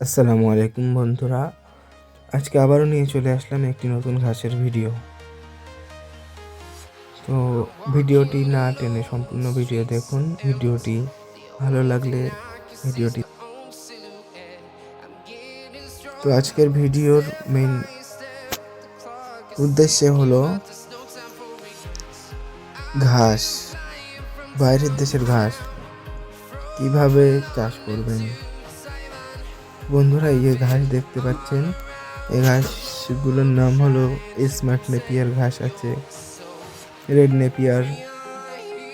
আসসালামু আলাইকুম বন্ধুরা। আজকে আবারও নিয়ে চলে আসলাম একটি নতুন ঘাসের ভিডিও। তো ভিডিওটি না টেনে সম্পূর্ণ ভিডিও দেখুন। ভিডিওটি ভালো লাগলে ভিডিওটি তো আজকের ভিডিওর মেন উদ্দেশ্য হলো ঘাস, বাইরের দেশের ঘাস কীভাবে চাষ করবেন? বন্ধুরা, এই ঘাস দেখতে পাচ্ছেন, এই ঘাসগুলোর নাম হলো স্মার্ট নেপিয়ার ঘাস আছে, রেড নেপিয়ার,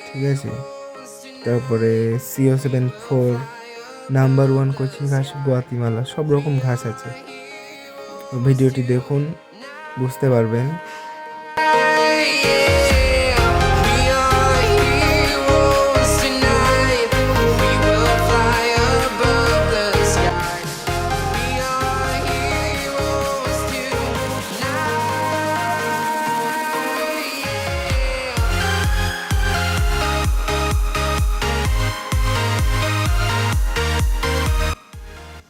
ঠিক আছে? তারপরে CO seven four, number one কচি ঘাস, গোয়াতিমালা, সব রকম ঘাস আছে। ভিডিওটি দেখুন, বুঝতে পারবেন।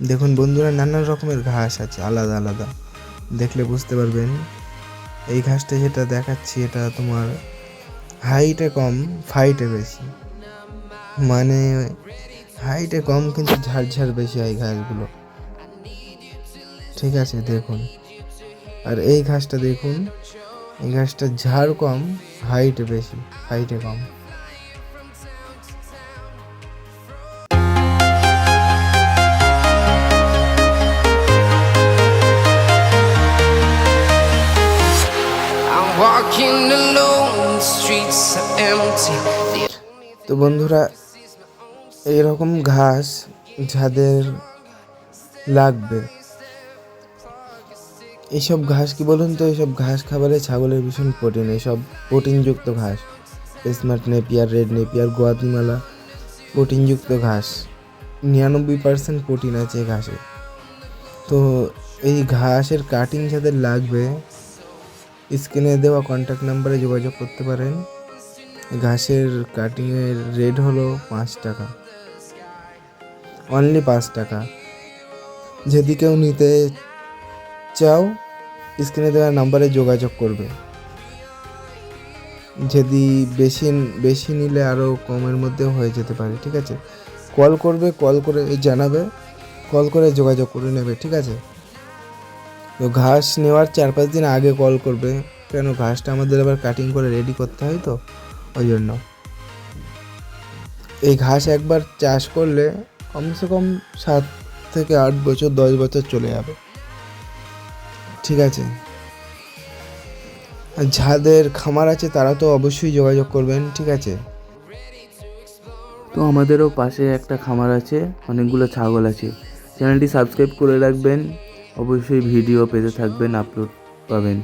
দেখুন বন্ধুরা নানান রকমের ঘাস আছে, আলাদা আলাদা। দেখলে বুঝতে পারবেন। এই ঘাসটা যেটা দেখাচ্ছি, এটা তোমার হাইটে কম ফাইটে বেশি। মানে হাইটে কম কিন্তু ঝাড়ঝাড় বেশি হয় ঘাসগুলো। ঠিক আছে, দেখুন। আর এই ঘাসটা দেখুন, এই ঘাসটা ঝাড় কম হাইটে বেশি হাইটে কম। তো বন্ধুরা, এইরকম ঘাস যাদের লাগবে। এইসব ঘাস কি বলুন তো? এইসব ঘাস খাবারে ছাগলের ভীষণ প্রোটিন এইসব প্রোটিনযুক্ত ঘাস। Smart napier, red napier, Guatemala প্রোটিনযুক্ত ঘাস। নিরানব্বই পার্সেন্ট প্রোটিন আছে ঘাসে। তো এই ঘাসের কাটিং যাদের লাগবে স্ক্রিনে দেওয়া কন্ট্যাক্ট নাম্বারে যোগাযোগ করতে পারেন। ঘাসের কাটিংয়ের রেট হলো পাঁচ টাকা। অনলি পাঁচ টাকা। যদি কেউ নিতে চাও, স্ক্রিনে দেওয়া নাম্বারে যোগাযোগ করবে। যদি বেশি বেশি নিলে আরও কমের মধ্যে হয়ে যেতে পারে, ঠিক আছে? কল করবে কল করে জানাবে কল করে যোগাযোগ করে নেবে, ঠিক আছে? তো ঘাস নেওয়ার চার পাঁচ দিন আগে কল করবে। কেন? ঘাসটা আমাদের আবার কাটিং করে রেডি করতে হয় তো, ওই জন্য। এই ঘাস একবার চাষ করলে কমসে কম সাত থেকে আট বছর, দশ বছর চলে যাবে। ঠিক আছে? আর যাদের খামার আছে তারা তো অবশ্যই যোগাযোগ করবেন, ঠিক আছে? তো আমাদেরও পাশে একটা খামার আছে, অনেকগুলো ছাগল আছে। চ্যানেলটি সাবস্ক্রাইব করে রাখবেন। অবশ্যই ভিডিও পেতে থাকবেন আপলোড পাবেন।